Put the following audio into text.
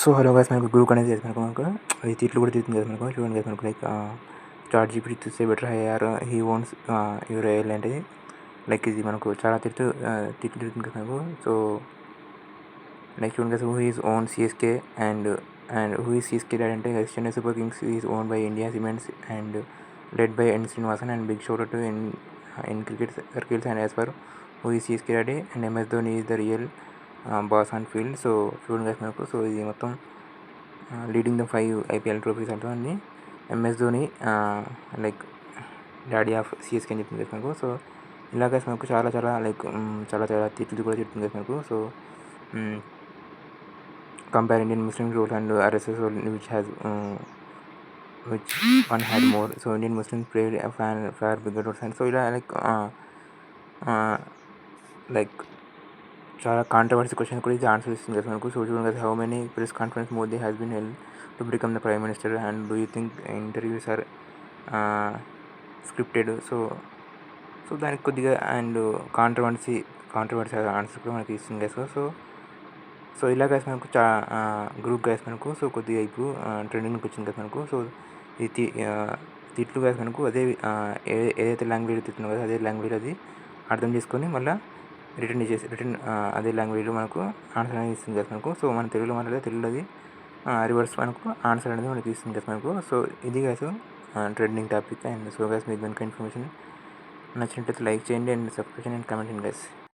So hello guys మనకు group అనేది చేసి మనకు మనకు అది తిట్లు కూడా తిరుగుతుంది కదా మనకు చూడండి guys మనకు లైక్ చాట్ జీపీటీ చూస్తే బెటర్ అయ్యారు హీ ఓన్స్ యువర్ ఎయిర్ అంటే లైక్ ఇది మనకు చాలా తిట్లు తిట్లు తిరుగుతుంది కదా మనకు. సో లైక్ చూడండి who is own CSK and and who is CSK dad అంటే Chennai super kings is own by India cements and led by N Srinivasan and big shot to in in cricket circles and as for who is CSK daddy and MS Dhoni is the real boss on field so చూడండి guys మనకు so ఇది మొత్తం leading the five IPL trophies అంటుంది MS Dhoni like daddy of CSK అని చెప్తుంది guys మనకు so ఇలా guys మనకు చాలా చాలా లైక్ చాలా చాలా తిట్లు కూడా చెప్తుంది guys మనకు so compare Indian Muslim rule and RSS rule which has which one had more so Indian Muslim played fanfare bigger and so ఇలా లైక్ లైక్ చాలా కాంట్రవర్సీ క్వశ్చన్ కూడా ఇది ఆన్సర్ ఇస్తుంది కదా మనకు సో చూడండి కదా how many press conference Modi has been held to become the prime minister and do you think interviews are scripted so so దానికి కొద్దిగా అండ్ కాంట్రవర్సీ కాంట్రవర్సీ ఆన్సర్ కూడా మనకి ఇస్తుంది. కదా సో సో ఇలా గైస్ మనకు చా గ్రూప్ గైస్ మనకు సో కొద్దిగా ఇప్పుడు ట్రెండింగ్కి వచ్చింది కదా మనకు. సో ఇది తిట్లు గైస్ మనకు అదే ఏదైతే లాంగ్వేజ్ తిట్టినా కదా అదే లాంగ్వేజ్ అది అర్థం చేసుకొని మళ్ళీ రిటర్న్ ఇచ్చేసి రిటర్న్ అదే లాంగ్వేజ్లో మనకు ఆన్సర్ అనేది ఇస్తుంది కదా మనకు. సో మన తెలుగులో మాట్లాడితే తెలుగులోది uh, రివర్స్ మనకు ఆన్సర్ అనేది మనకి ఇస్తుంది కదా మనకు. సో ఇది guys trending topic and so guys మీకు కనుక ఇన్ఫర్మేషన్ నచ్చినట్లయితే లైక్ చేయండి and subscription and comment and guys